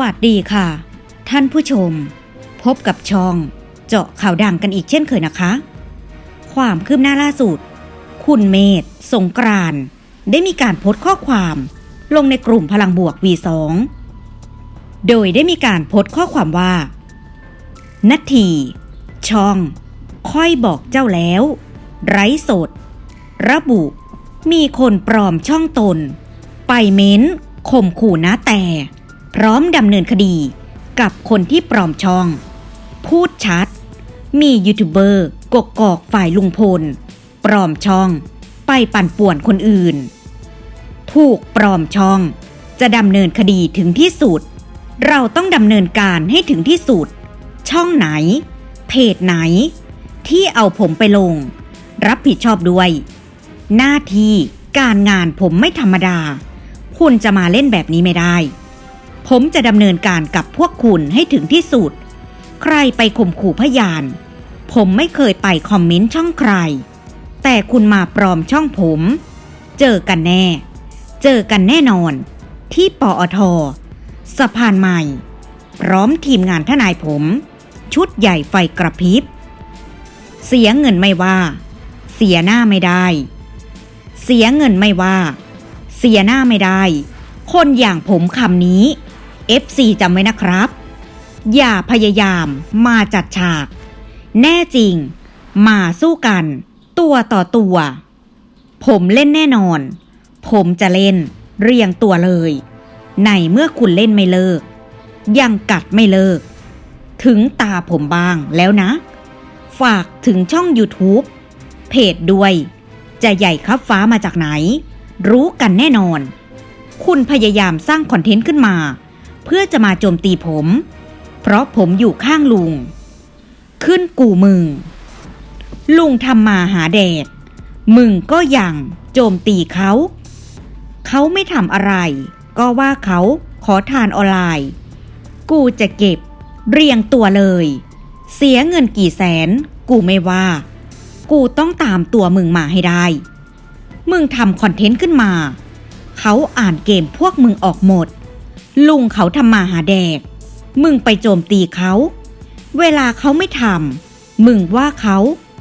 วัสดีค่ะ ท่านผู้ชม พบกับช่องเจาะข่าวดังกันอีกเช่นเคยนะคะ ความคืบหน้าล่าสุด คุณเมธสงกรานได้มีการโพสต์ข้อความลงในกลุ่มพลังบวก V2 โดยได้มีการโพสต์ข้อความว่านาทีช่อง ค่อยบอกเจ้าแล้ว ไร้สด ระบุ มีคนปลอมช่องตน ไปเม้นข่มขู่นะแต่ พร้อมดำเนินคดีกับคนที่ปลอมช่อง พูดชัด มียูทูบเบอร์กกกอกฝ่ายลุงพล ปลอมช่อง ไปปั่นป่วนคนอื่น ถูกปลอมช่อง จะดำเนินคดีถึงที่สุด เราต้องดำเนินการให้ถึงที่สุด ช่องไหน เพจไหน ที่เอาผมไปลง รับผิดชอบด้วย หน้าที่การงานผมไม่ธรรมดา คุณจะมาเล่นแบบนี้ไม่ได้ ผมจะดำเนินการกับพวกคุณให้ถึงที่สุด ใครไปข่มขู่พยาน ผมไม่เคยไปคอมเมนต์ช่องใคร แต่คุณมาปลอมช่องผม เจอกันแน่ เจอกันแน่นอน ที่ปอทสะพานใหม่ พร้อมทีมงานทนายผม ชุดใหญ่ไฟกระพริบ เสียเงินไม่ว่า เสียหน้าไม่ได้ เสียเงินไม่ว่า เสียหน้าไม่ได้ คนอย่างผมคำนี้ FC จำไว้นะครับ อย่าพยายามมาจัดฉาก แน่จริง มาสู้กัน ตัวต่อตัว ผมเล่นแน่นอน ผมจะเล่นเรียงตัวเลย ในเมื่อคุณเล่นไม่เลิก ยังกัดไม่เลิก ถึงตาผมบ้างแล้วนะ ฝากถึงช่อง YouTube เพจด้วย จะใหญ่ครับฟ้ามาจากไหน รู้กันแน่นอน คุณพยายามสร้างคอนเทนต์ขึ้นมา เพื่อจะมาโจมตีผม เพราะผมอยู่ข้างลุง ขึ้นกูมึง ลุงทำมาหาแดด มึงก็ยังโจมตีเขา เขาไม่ทำอะไร ก็ว่าเขาขอทานออนไลน์ กูจะเก็บ เรียงตัวเลย เสียเงินกี่แสน กูไม่ว่า กูต้องตามตัวมึงมาให้ได้ มึงทำคอนเทนต์ขึ้นมา เขาอ่านเกมพวกมึงออกหมด ลุงเขาทำมาหาแดก มึงไปโจมตีเขา เวลาเขาไม่ทำมึงว่าเขา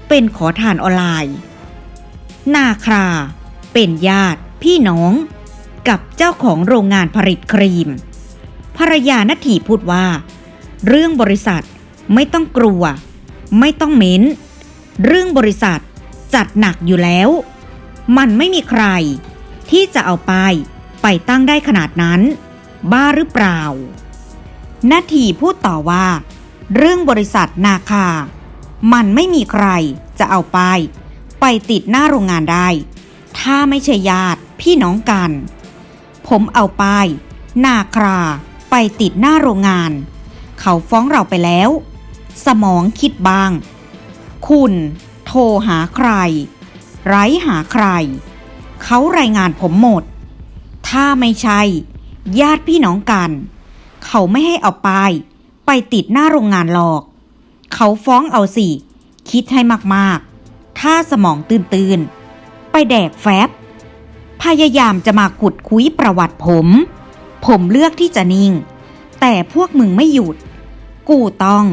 เป็นขอทานออนไลน์นาครา เป็นญาติพี่น้อง กับเจ้าของโรงงานผลิตครีม ภรรยานาทีพูดว่า เรื่องบริษัทไม่ต้องกลัว ไม่ต้องเม้น เรื่องบริษัทจัดหนักอยู่แล้ว มันไม่มีใคร ที่จะเอาไปไปตั้งได้ขนาดนั้น บ้าหรือเปล่า นาทีพูดต่อว่า เรื่องบริษัทนาคา มันไม่มีใครจะเอาไปายไปติดหน้าโรงงานได้ ถ้าไม่ใช่ญาติพี่น้องกัน ผมเอาป้ายนาคาไปติดหน้าโรงงาน เขาฟ้องเราไปแล้ว สมองคิดบ้าง คุณโทรหาใคร ไร้หาใคร เขารายงานผมหมด ถ้าไม่ใช่ ญาติพี่น้องกัน เขาไม่ให้เอาป้าย ไปติดหน้าโรงงานหรอก เขาฟ้องเอาสิ คิดให้มากๆ ถ้าสมองตื่นๆ ไปแดกแฟบ พยายามจะมาขุดคุยประวัติผม ผมเลือกที่จะนิ่ง แต่พวกมึงไม่หยุด กูต้อง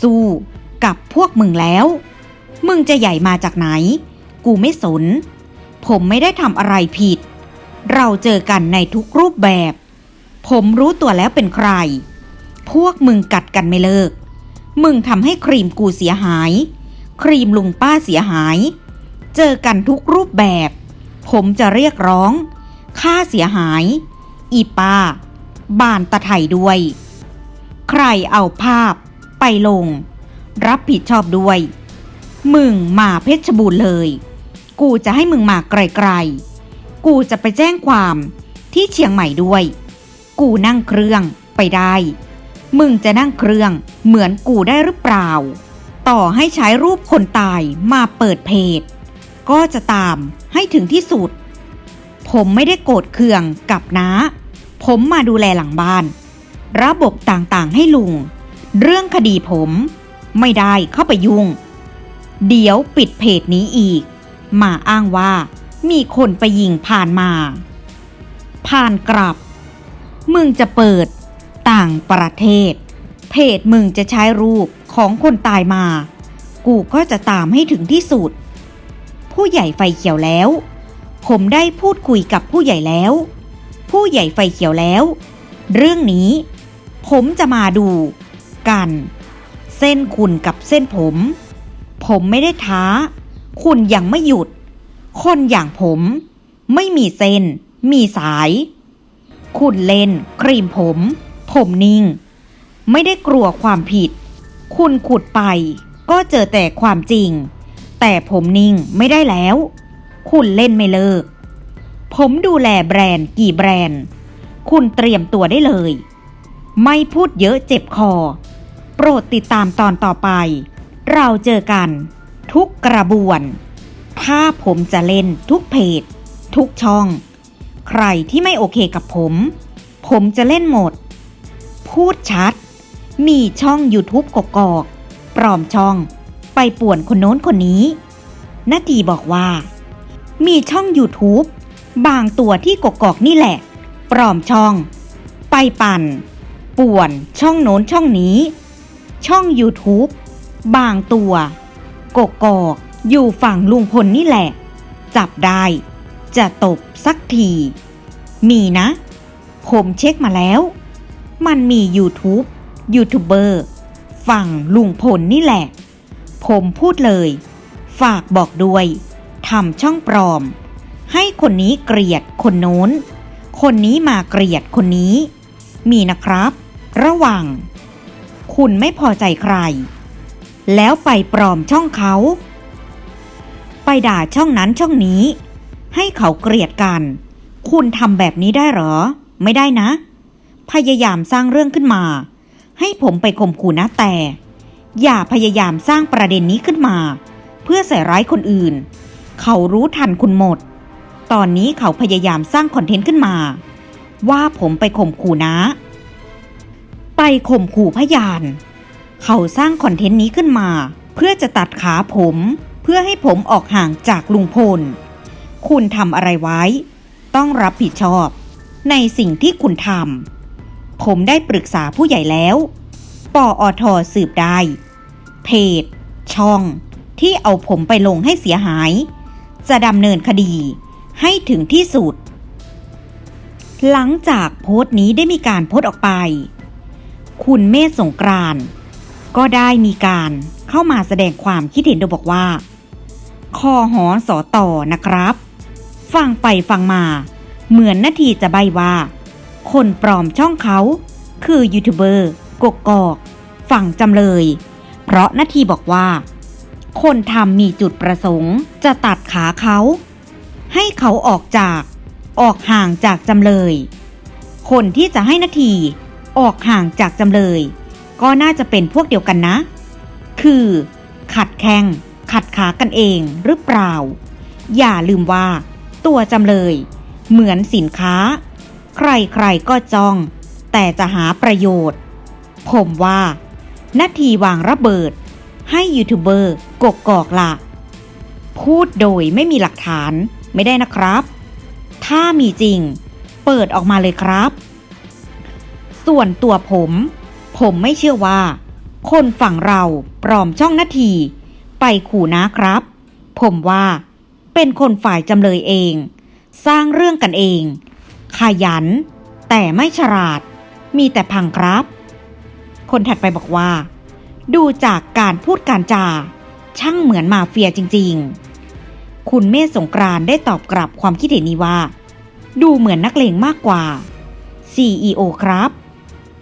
สู้กับพวกมึงแล้ว มึงจะใหญ่มาจากไหน กูไม่สน ผมไม่ได้ทำอะไรผิด เราเจอกันในทุกรูปแบบ ผมรู้ตัวแล้วเป็นใคร พวกมึงกัดกันไม่เลิก มึงทำให้ครีมกูเสียหาย ครีมลุงป้าเสียหาย เจอกันทุกรูปแบบ ผมจะเรียกร้อง ค่าเสียหาย อีป้า บานตะไถด้วย ใครเอาภาพ ไปลง รับผิดชอบด้วย มึงมาเพชรบูรณ์เลย กูจะให้มึงมาไกลๆ กูจะไปแจ้งความที่เชียงใหม่ด้วย กูนั่งเครื่องไปได้ มึงจะนั่งเครื่องเหมือนกูได้หรือเปล่า ต่อให้ใช้รูปคนตายมาเปิดเพจ ก็จะตามให้ถึงที่สุด ผมไม่ได้โกรธเคืองกับน้า ผมมาดูแลหลังบ้าน ระบบต่างๆให้ลุง เรื่องคดีผมไม่ได้เข้าไปยุ่ง เดี๋ยวปิดเพจนี้อีก มาอ้างว่า มีคนไปยิงผ่านมา ผ่านกลับ มึงจะเปิดต่างประเทศ เพจมึงจะใช้รูปของคนตายมา กูก็จะตามให้ถึงที่สุด ผู้ใหญ่ไฟเขียวแล้ว ผมได้พูดคุยกับผู้ใหญ่แล้ว ผู้ใหญ่ไฟเขียวแล้ว เรื่องนี้ ผมจะมาดูกัน เส้นคุณกับเส้นผม ผมไม่ได้ท้า คุณยังไม่หยุด คนอย่างผม ไม่มีเส้น มีสาย คุณเล่น ครีมผม ผมนิ่ง ไม่ได้กลัวความผิด คุณขุดไป ก็เจอแต่ความจริง แต่ผมนิ่งไม่ได้แล้ว คุณเล่นไม่เลิก ผมดูแลแบรนด์กี่แบรนด์ คุณเตรียมตัวได้เลย ไม่พูดเยอะเจ็บคอ โปรดติดตามตอนต่อไป เราเจอกัน ทุกกระบวน ถ้าผมจะเล่นทุกเพจ ทุกช่อง ใครที่ไม่โอเคกับผม ผมจะเล่นหมด พูดชัด มีช่อง YouTube กกอกปลอมช่องไปป่วนคนโน้นคนนี้นาทีบอกว่า มีช่อง YouTube บางตัวที่กกอกนี่แหละ ปลอมช่อง ไปปั่น ป่วนช่องโน้นช่องนี้ ช่อง YouTube บางตัว กกอก อยู่ฝั่งลุงพลนี่แหละ จับได้ จะตบสักที มีนะ ผมเช็คมาแล้ว มันมี YouTube ยูทูบเบอร์ฝั่งลุงพลนี่แหละ ผมพูดเลย ฝากบอกด้วยทำช่องปลอม ให้คนนี้เกลียดคนโน้น คนนี้มาเกลียดคนนี้ มีนะครับ ระวัง คุณไม่พอใจใคร แล้วไปปลอมช่องเขา ไปด่าช่องนั้นช่องนี้ ให้เขาเกลียดกัน คุณทำแบบนี้ได้หรอ ไม่ได้นะ พยายามสร้างเรื่องขึ้นมา ให้ผมไปข่มขู่นะแต่ อย่าพยายามสร้างประเด็นนี้ขึ้นมา เพื่อใส่ร้ายคนอื่น เขารู้ทันคุณหมด ตอนนี้เขาพยายามสร้างคอนเทนต์ขึ้นมา ว่าผมไปข่มขู่นะ ไปข่มขู่พยาน เขาสร้างคอนเทนต์นี้ขึ้นมา เพื่อจะตัดขาผม เพื่อให้ผมออกห่างจากลุงพล คุณทำอะไรไว้ ต้องรับผิดชอบในสิ่งที่คุณทำ ผมได้ปรึกษาผู้ใหญ่แล้ว ปออทสืบได้ เพจ ช่อง ที่เอาผมไปลงให้เสียหาย จะดำเนินคดีให้ถึงที่สุด หลังจากโพสต์นี้ได้มีการโพสต์ออกไป คุณเมธสงกรานก็ได้มีการเข้ามาแสดงความคิดเห็นโดยบอกว่า คอหอสอต่อนะครับ ฟังไปฟังมา เหมือนนาทีจะใบว่า คนปลอมช่องเขา คือยูทูบเบอร์กกอกฝั่งจำเลย เพราะนาทีบอกว่า คนทำมีจุดประสงค์จะตัดขาเขา ให้เขาออกจากออกห่างจากจำเลย คนที่จะให้นาทีออกห่างจากจำเลย ก็น่าจะเป็นพวกเดียวกันนะ คือ ขัดแข้ง ขัดขากันเองหรือเปล่า อย่าลืมว่า ตัวจำเลย เหมือนสินค้า ใครๆก็จ้อง แต่จะหาประโยชน์ ผมว่านาทีวางระเบิด ให้ยูทูบเบอร์กกอกละพูดโดยไม่มีหลักฐานไม่ได้นะครับ ถ้ามีจริง เปิดออกมาเลยครับ ส่วนตัวผม ผมไม่เชื่อว่า คนฝั่งเราปลอมช่องนาที ไปขู่นะครับ ผมว่า เป็นคนฝ่ายจำเลยเอง สร้างเรื่องกันเอง ขยัน แต่ไม่ฉลาด มีแต่พังครับ คนถัดไปบอกว่า ดูจากการพูดการจา ช่างเหมือนมาเฟียจริง ๆ คุณเมธสงกรานได้ตอบกลับความคิดเห็นนี้ว่า ดูเหมือนนักเลงมากกว่า CEO ครับ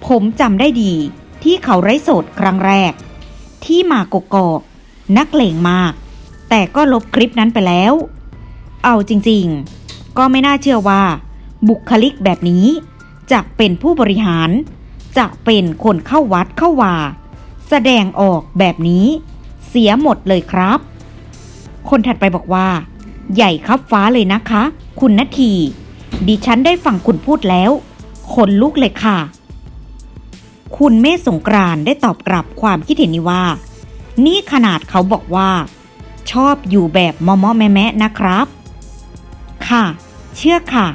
ผมจำได้ดีที่เขาไร้โสดครั้งแรก ที่มากกอก นักเลงมาก แต่ก็ลบคลิปนั้นไปแล้ว เอาจริงๆ ก็ไม่น่าเชื่อว่า บุคลิกแบบนี้ จะเป็นผู้บริหาร จะเป็นคนเข้าวัดเข้าวา แสดงออกแบบนี้ เสียหมดเลยครับ คนถัดไปบอกว่า ใหญ่ครับฟ้าเลยนะคะ คุณนาที ดิฉันได้ฟังคุณพูดแล้วขนลุกเลยค่ะ คุณเมฆสงกรานได้ตอบกลับความคิดเห็นนี้ว่า นี่ขนาดเขาบอกว่า ชอบอยู่แบบมอมอแม่แมะนะครับ ค่ะ เชื่อค่ะ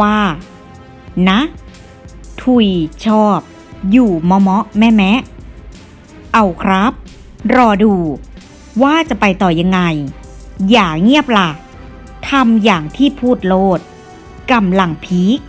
ว่า นะถุยชอบ อยู่มาะเมาะแม่แมะเอาครับ รอดู ว่าจะไปต่อยังไง อย่าเงียบล่ะทำอย่างที่พูดโลดกำลังพีค